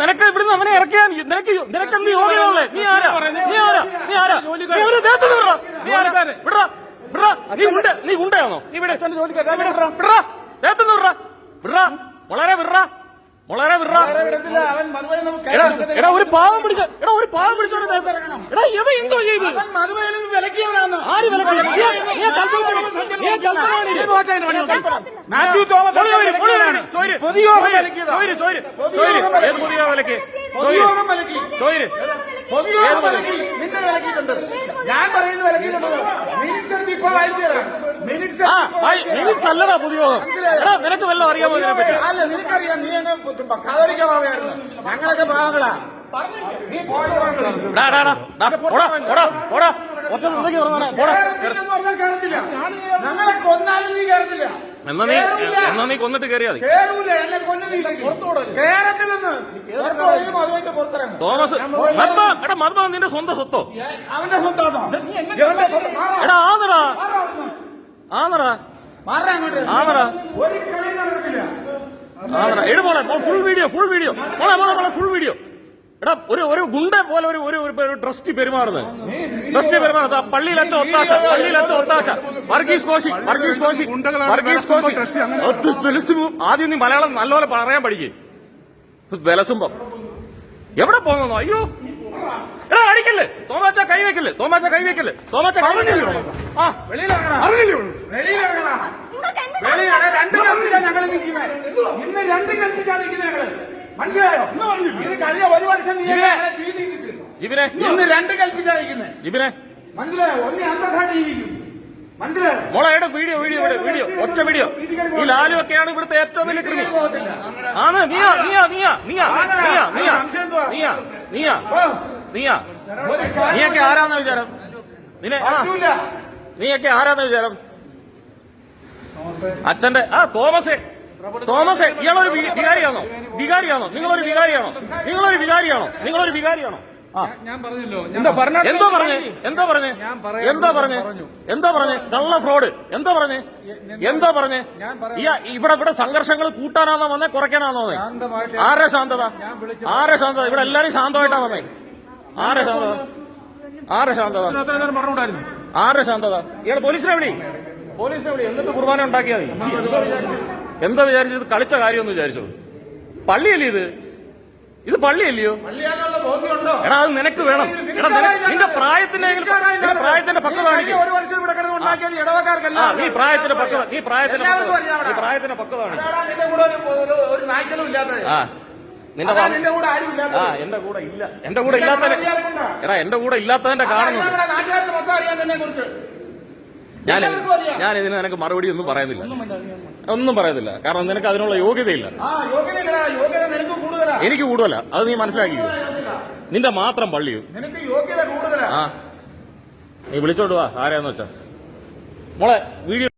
നിനക്ക് ഇവിടുന്ന് അവനെ ഇറക്കിയാൽ നിനക്ക് നിനക്ക് എന്ത് യോഗ്യതയുള്ളേ നീ ആരാ? നീ ആരാ? നീ ആരാ? നീ അവനെ ദേഹത്ത് വിടാ നീ ആരാ? വിടാ വിടാ നീ ഉണ്ട് നീ ഉണ്ടായോ നീ ഇവിടെ വിടാ ദേഹത്ത് വിടാ വിടാ വളരെ വിടാ വളരെ വിടാ എടാ ഒരു പാവം പിടിച്ച എടാ ഒരു പാവം പിടിച്ചോണ്ട് എടാ ഇവ എന്തോ ചെയ്തു? അവൻ മധുവയിലും വിലക്കിയവനാണ് ആര് മാത്യു തോമസ്. പൊതുയോഗം. വിലക്കി. പൊതുയോഗം വിലക്കി? പൊതുയോഗം വിലക്കി. നിന്നെ വിലക്കിയിട്ടുണ്ട്. ഞാൻ പറയുന്നത് വിലക്കിയിട്ടുണ്ട്. മിനിറ്റ്സ് എടുത്ത് ഇപ്പൊ വായിച്ചു തരാം. മിനിറ്റ്സ് മിനിറ്റ്സ് അല്ലടാ പൊതുയോഗം. എടാ നിനക്ക് വല്ലതും അറിയാമോ ഇതിനെ പറ്റി? അല്ല നിനക്കറിയാം. നീ എന്നെ കാതോലിക്ക പാവയായിരുന്നു ഞങ്ങളൊക്കെ പാവങ്ങളാ. ഞങ്ങളെ കൊന്നാലും നീ നീ നീ കൊന്നിട്ട് തോമസ് എടാ മധുബാ നിന്റെ സ്വന്തം സ്വത്തോ അവന്റെ എടാ ആന്നടാ ആന്നടാ ആന്നടാ ആന്നടാ എഴുപോളെ full video full video full video എടാ ഒരു ഒരു ഗുണ്ട പോലെ ഒരു ഒരു ഒരു ട്രസ്റ്റ് പെരുമാറുന്നത്. ട്രസ്റ്റ് പെരുമാറുന്നത് ആ പള്ളിയിൽ അച്ഛ ഒത്താശ പള്ളിയിൽ അച്ഛ ഒത്താശ. വർഗീസ് കോശി വർഗീസ് കോശി വർഗീസ് കോശി. അത് വെലസുമ്പോ ആദ്യം നീ മലയാളം നല്ലപോലെ പറയാൻ പഠിക്കേ. വെലസുമ്പം. എവിടെ പോകുന്നോ അയ്യോ. എടാ അടിക്കല്ലേ? തോമാച്ച കൈവെക്കല്ലേ തോമാച്ച കൈവെക്കല്ലേ തോമാച്ച കൈവെക്കല്ലേ ആ. വെളിയിലിറങ്ങണം. വെളിയിലിറങ്ങണം. രണ്ട് കൽപ്പിച്ചാ ഞങ്ങൾ നിൽക്കുന്നത് ഇന്ന് രണ്ട് കൽപ്പിച്ചാ നിൽക്കുന്നത് ഞങ്ങൾ. മനസ്സിലായോ? ഇത് കഴിഞ്ഞ ഒരു വർഷം നീ. ഇന്ന് രണ്ട് കൽപ്പിച്ചാ നിൽക്കുന്നത് ഇവനെ. മനസ്സിലായോ? ഒന്ന് അന്തസ്സായിട്ട് ജീവിക്കും. മനസ്സിലായോ? മോളെ എവിടെ വീഡിയോ വീഡിയോ വീഡിയോ ഒറ്റ വീഡിയോ. ഈ ലാലു ഒക്കെയാണ് ഇവിടുത്തെ ഏറ്റവും വലിയ ക്രിമി ആണ് നീയാ നീയാ നീയാ നീയാ നീയാ നീയാ നീയാ നീയാ നീയാ. നീയൊക്കെ ആരാന്ന വിചാരം? നിന്നെ നീയൊക്കെ ആരാന്ന വിചാരം? അച്ഛന്റെ ആ തോമസേ. തോമസേ ഇയാളൊരു വികാരിയാണോ? വികാരിയാണോ? നിങ്ങളൊരു വികാരിയാണോ? നിങ്ങളൊരു വികാരിയാണോ? നിങ്ങളൊരു വികാരിയാണോ? ഞാൻ പറഞ്ഞല്ലോ. എന്തോ പറഞ്ഞേ? എന്തോ പറഞ്ഞേ? എന്തോ പറഞ്ഞു? എന്തോ പറഞ്ഞേ? കള്ള ഫ്രോഡ്. എന്തോ പറഞ്ഞു? എന്തോ പറഞ്ഞു? ഇവിടെ ഇവിടെ സംഘർഷങ്ങൾ കൂട്ടാനാണോ വന്നേ? കുറയ്ക്കാനാണോ വന്നേ? ആരെ ശാന്തത? ആരെ ശാന്തത? ഇവിടെ എല്ലാരും ശാന്തമായിട്ടാ വന്നേ. ആരെ ശാന്തത? ആരെ ശാന്തത? ആരെ ശാന്തത? ഇയാൾ പോലീസിനെ വിളി. പോലീസിനെ വിളി എന്നിട്ട് കുർബാന ഉണ്ടാക്കിയാൽ മതി എന്താ വിചാരിച്ചത്? കളിച്ച കാര്യമൊന്നും വിചാരിച്ചത് പള്ളിയല്ലേ ഇത്? ഇത് പള്ളിയല്ലയോ? എടാ അത് നിനക്ക് വേണം. എടാ നിന്റെ പ്രായത്തിന്റെ പ്രായത്തിന്റെ പക്വത നീ പ്രായത്തിന്റെ പക്വത നീ പ്രായത്തിന്റെ നീ പ്രായത്തിന്റെ പക്വത ആ. നിന്റെ കൂടെ ആ എന്റെ കൂടെ ഇല്ല. എന്റെ കൂടെ ഇല്ലാത്ത എടാ എന്റെ കൂടെ ഇല്ലാത്തതിന്റെ കാണുന്നു. ഞാൻ. ഞാൻ ഇതിന് നിനക്ക് മറുപടി ഒന്നും പറയുന്നില്ല. ഒന്നും പറയുന്നില്ല. കാരണം നിനക്ക് അതിനുള്ള യോഗ്യതയില്ല. എനിക്ക് കൂടുതല. അത് നീ മനസ്സിലാക്കി നിന്റെ മാത്രം പള്ളിയും. ആ. നീ വിളിച്ചോണ്ട് വാ. ആരാന്ന് വെച്ചാ. മോളെ വീഡിയോ